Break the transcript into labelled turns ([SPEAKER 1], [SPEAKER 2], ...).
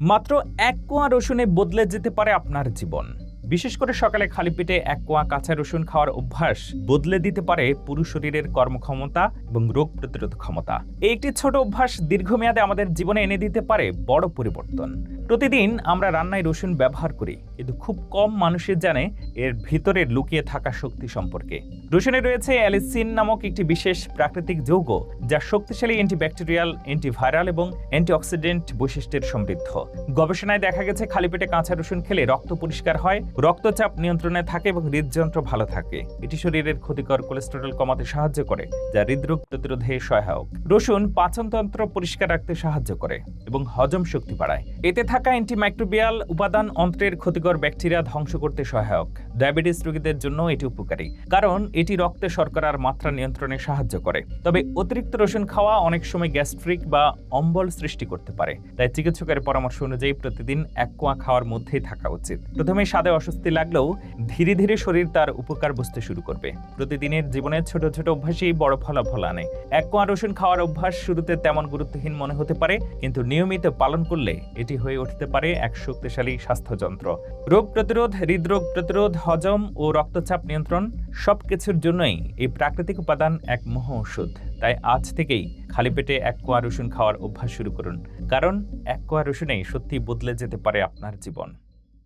[SPEAKER 1] মাত্র এক কোয়া রসুনে বদলে যেতে পারে আপনার জীবন। বিশেষ করে সকালে খালি পেটে এক কোয়া কাঁচা রসুন খাওয়ার অভ্যাস বদলে দিতে পারে পুরুষ শরীরের কর্মক্ষমতা এবং রোগ প্রতিরোধ ক্ষমতা। এই একটি ছোট অভ্যাস দীর্ঘমেয়াদে আমাদের জীবনে এনে দিতে পারে বড় পরিবর্তন। প্রতিদিন আমরা রান্নায় রসুন ব্যবহার করি, কিন্তু খুব কম মানুষের জানে এর ভিতরে লুকিয়ে থাকা শক্তি সম্পর্কে। রসুনে রয়েছে অ্যালিসিন নামক একটি বিশেষ প্রাকৃতিক যৌগ, যা শক্তিশালী অ্যান্টিব্যাকটেরিয়াল, অ্যান্টিভাইরাল এবং অ্যান্টিঅক্সিডেন্ট বৈশিষ্ট্যের সমৃদ্ধ। গবেষণায় দেখা গেছে খালি পেটে কাঁচা রসুন খেলে রক্ত পরিষ্কার হয়, রক্তচাপ নিয়ন্ত্রণে থাকে এবং হৃদযন্ত্র ভালো থাকে। এটি শরীরের ক্ষতিকর কোলেস্টেরল কমাতে সাহায্য করে, যা হৃদরোগ প্রতিরোধে সহায়ক। রসুন পাচনতন্ত্র পরিষ্কার রাখতে সাহায্য করে এবং হজম শক্তি বাড়ায়। এতে থাকা অ্যান্টিমাইক্রোবিয়াল উপাদান অন্ত্রের ক্ষতিকর ব্যাকটেরিয়া ধ্বংস করতে সহায়ক। ডায়াবেটিস রোগীদের জন্য এটি উপকারী, কারণ এটি রক্তে শর্করার মাত্রা নিয়ন্ত্রণে সাহায্য করে। তবে অতিরিক্ত রসুন খাওয়া অনেক সময় গ্যাস্ট্রিক বা অম্বল সৃষ্টি করতে পারে, তাই চিকিৎসকের পরামর্শ অনুযায়ী প্রতিদিন এক কোয়া খাওয়ার মধ্যেই থাকা উচিত। প্রথমে স্বাদে অস্বস্তি লাগলেও ধীরে ধীরে শরীর তার উপকার বুঝতে শুরু করবে। প্রতিদিনের জীবনের ছোট ছোট অভ্যাসেই বড় ফলাফল আনে। এক কোয়া রসুন খাওয়ার অভ্যাস শুরুতে তেমন গুরুত্বহীন মনে হতে পারে, কিন্তু নিয়মিত পালন করলে এটি হয়ে উঠতে পারে এক শক্তিশালী স্বাস্থ্যযন্ত্র। রোগ প্রতিরোধ, হৃদরোগ প্রতিরোধ, হজম ও রক্তচাপ নিয়ন্ত্রণ সব কিছুর জন্যই এই প্রাকৃতিক উপাদান এক মহ ওষুধ তাই আজ থেকেই খালি পেটে এক কোয়া রসুন খাওয়ার অভ্যাস শুরু করুন। কারণ এক কোয়া রসুনেই সত্যি বদলে যেতে পারে আপনার জীবন।